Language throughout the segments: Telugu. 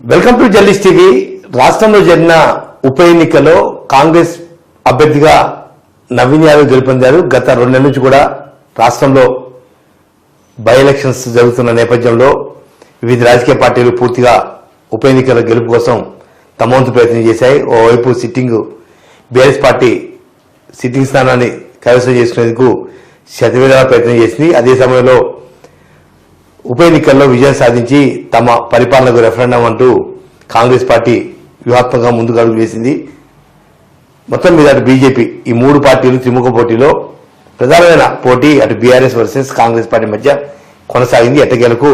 వెల్కమ్ టు జర్నలిస్ట్ టీవీ రాష్ట్రంలో జరిగిన ఉప ఎన్నికలో కాంగ్రెస్ అభ్యర్థిగా నవీన్ యాదవ్ గెలుపొందారు. గత రెండు నెలల నుంచి కూడా రాష్ట్రంలో బై ఎలక్షన్స్ జరుగుతున్న నేపథ్యంలో వివిధ రాజకీయ పార్టీలు పూర్తిగా ఉప ఎన్నికల గెలుపు కోసం తమ వంతు ప్రయత్నం చేశాయి. ఓవైపు సిట్టింగ్ బీఆర్ఎస్ పార్టీ సిట్టింగ్ స్థానాన్ని కైవసం చేసుకునేందుకు శతవేధాల ప్రయత్నం చేసింది. అదే సమయంలో ఉప ఎన్నికల్లో విజయం సాధించి తమ పరిపాలనకు రెఫరెండం అంటూ కాంగ్రెస్ పార్టీ వ్యూహాత్మకంగా ముందుకు అడుగు వేసింది. మొత్తం మీద అటు బీజేపీ ఈ మూడు పార్టీలు త్రిముఖ పోటీలో ప్రధానమైన పోటీ అటు బీఆర్ఎస్ వర్సెస్ కాంగ్రెస్ పార్టీ మధ్య కొనసాగింది. ఎట్టగేలకు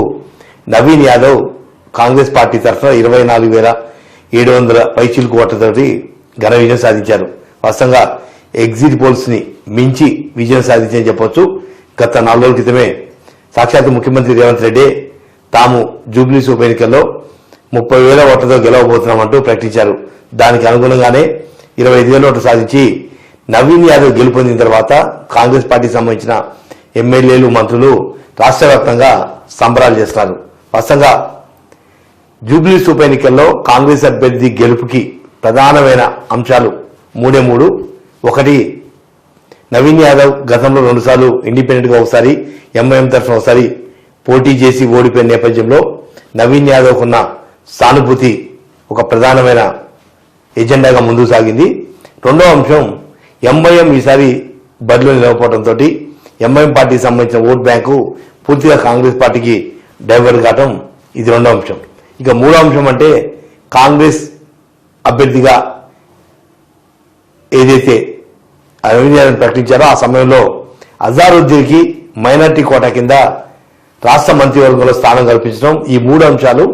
నవీన్ యాదవ్ కాంగ్రెస్ పార్టీ తరఫున ఇరవై నాలుగు వేల ఏడు వందల పైచిలుకు ఓట్లతోటి ఘన విజయం సాధించారు. వాస్తవంగా ఎగ్జిట్ పోల్స్ని మించి విజయం సాధించని చెప్పొచ్చు. గత నాలుగు రోజుల క్రితమే సాక్షాత్ ముఖ్యమంత్రి రేవంత్ రెడ్డి తాము జూబ్లీస్ ఉప ఎన్నికల్లో ముప్పై వేల ఓట్లతో గెలవబోతున్నామంటూ ప్రకటించారు. దానికి అనుగుణంగానే ఇరవై ఐదు వేల ఓట్లు సాధించి నవీన్ యాదవ్ గెలుపొందిన తర్వాత కాంగ్రెస్ పార్టీకి సంబంధించిన ఎమ్మెల్యేలు మంత్రులు రాష్ట్ర వ్యాప్తంగా సంబరాలు చేస్తున్నారు వాస్తవంగా జూబ్లీస్ ఉప ఎన్నికల్లో కాంగ్రెస్ అభ్యర్థి గెలుపుకి ప్రధానమైన అంశాలు మూడే మూడు. ఒకటి నవీన్ యాదవ్ గతంలో రెండుసార్లు ఇండిపెండెంట్గా ఒకసారి ఎంఐఎం తరఫున ఒకసారి పోటీ చేసి ఓడిపోయిన నేపథ్యంలో నవీన్ యాదవ్ సానుభూతి ఒక ప్రధానమైన ఎజెండాగా ముందుకు సాగింది. రెండో అంశం ఎంఐఎం ఈసారి బరిలో నిలవపోవడంతో ఎంఐఎం పార్టీకి సంబంధించిన ఓట్ బ్యాంకు పూర్తిగా కాంగ్రెస్ పార్టీకి డైవర్ట్ కావటం ఇది రెండో అంశం. ఇక మూడో అంశం అంటే కాంగ్రెస్ అభ్యర్థిగా ఏదైతే అరవింద్ యాదవ్ ప్రకటించారో ఆ సమయంలో అజారుద్దీన్కి మైనార్టీ కోటా కింద రాష్ట్ర మంత్రివర్గంలో స్థానం కల్పించడం ఈ మూడు అంశాలు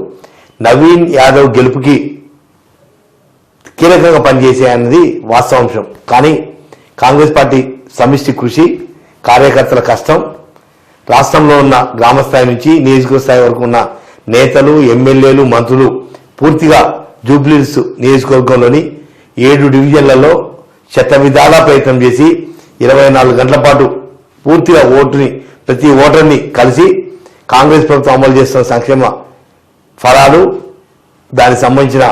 నవీన్ యాదవ్ గెలుపుకి కీలకంగా పనిచేసాయన్నది వాస్తవాంశం కానీ కాంగ్రెస్ పార్టీ సమిష్టి కృషి కార్యకర్తల కష్టం రాష్ట్రంలో ఉన్న గ్రామ స్థాయి నుంచి నియోజకవర్గ స్థాయి వరకు ఉన్న నేతలు ఎమ్మెల్యేలు మంత్రులు పూర్తిగా జూబ్లీస్ నియోజకవర్గంలోని ఏడు డివిజన్లలో శత విధాలా ప్రయత్నం చేసి ఇరవై నాలుగు గంటల పాటు పూర్తిగా ఓటుని ప్రతి ఓటర్ని కలిసి కాంగ్రెస్ ప్రభుత్వం అమలు చేస్తున్న సంక్షేమ ఫలాలు దానికి సంబంధించిన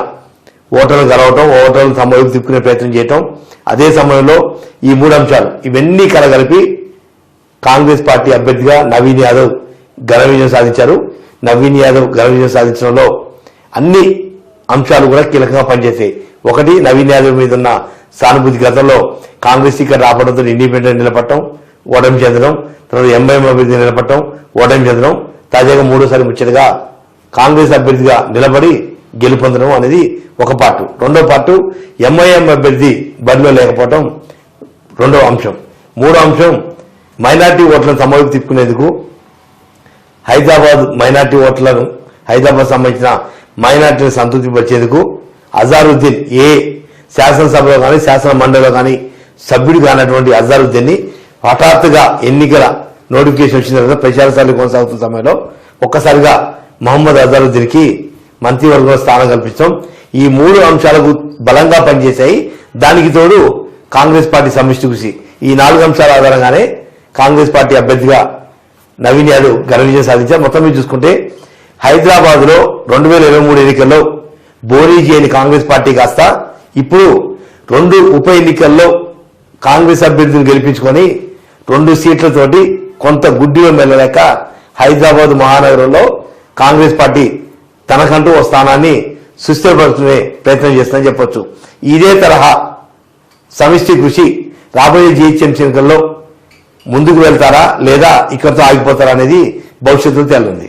ఓటర్లు కలవటం ఓటర్లు తమ వైపు తిప్పుకునే ప్రయత్నం చేయటం అదే సమయంలో ఈ మూడు అంశాలు ఇవన్నీ కలగలిపి కాంగ్రెస్ పార్టీ అభ్యర్థిగా నవీన్ యాదవ్ ఘన విజయం సాధించారు. నవీన్ యాదవ్ ఘన విజయం సాధించడంలో అన్ని అంశాలు కూడా కీలకంగా పనిచేసాయి ఒకటి నవీన్ యాదవ్ మీద ఉన్న సానుభూతి గతంలో కాంగ్రెస్ ఇక్కడ రావడంతో ఇండిపెండెంట్ నిలబడటం ఓటమి చెందడం తర్వాత ఎంఐఎం అభ్యర్థి నిలబడటం ఓటమి చెందడం తాజాగా మూడోసారి ముచ్చటగా కాంగ్రెస్ అభ్యర్థిగా నిలబడి గెలుపొందడం అనేది ఒక పార్టు. రెండో పార్టు ఎంఐఎం అభ్యర్థి బరిలో లేకపోవడం రెండో అంశం. మూడో అంశం మైనార్టీ ఓట్లను తమ తిప్పుకునేందుకు హైదరాబాద్ మైనార్టీ ఓట్లను హైదరాబాద్ సంబంధించిన మైనార్టీని సంతృప్తిపరిచేందుకు అజారుద్దీన్ ఏ శాసనసభలో కానీ శాసన మండలిలో కానీ సభ్యుడు కానటువంటి అజారుద్దీన్ని హఠాత్తుగా ఎన్నికల నోటిఫికేషన్ వచ్చిన తర్వాత ప్రచారశాలు కొనసాగుతున్న సమయంలో ఒక్కసారిగా మహమ్మద్ అజారుద్దీన్కి మంత్రివర్గంలో స్థానం కల్పించడం ఈ మూడు అంశాలకు బలంగా పనిచేశాయి. దానికి తోడు కాంగ్రెస్ పార్టీ సమిష్టి కృషి. ఈ నాలుగు అంశాల ఆధారంగానే కాంగ్రెస్ పార్టీ అభ్యర్థిగా నవీన్ యాదవ్ ఘన విజయం సాధించారు. మొత్తం మీద చూసుకుంటే హైదరాబాద్లో రెండు వేల ఇరవై మూడు ఎన్నికల్లో బోరీజీ అని కాంగ్రెస్ పార్టీ కాస్త ఇప్పుడు రెండు ఉప ఎన్నికల్లో కాంగ్రెస్ అభ్యర్థిని గెలిపించుకొని రెండు సీట్లతోటి కొంత గుడ్డిలో మెల్లలేక హైదరాబాద్ మహానగరంలో కాంగ్రెస్ పార్టీ తనకంటూ ఓ స్థానాన్ని సుస్థిరపరుచుకునే ప్రయత్నం చేస్తుందని చెప్పొచ్చు. ఇదే తరహా సమిష్టి కృషి రాబోయే జిహెచ్ఎంసీ ఎన్నికల్లో ముందుకు వెళ్తారా లేదా ఇక్కడితో ఆగిపోతారా అనేది భవిష్యత్తులో తేలింది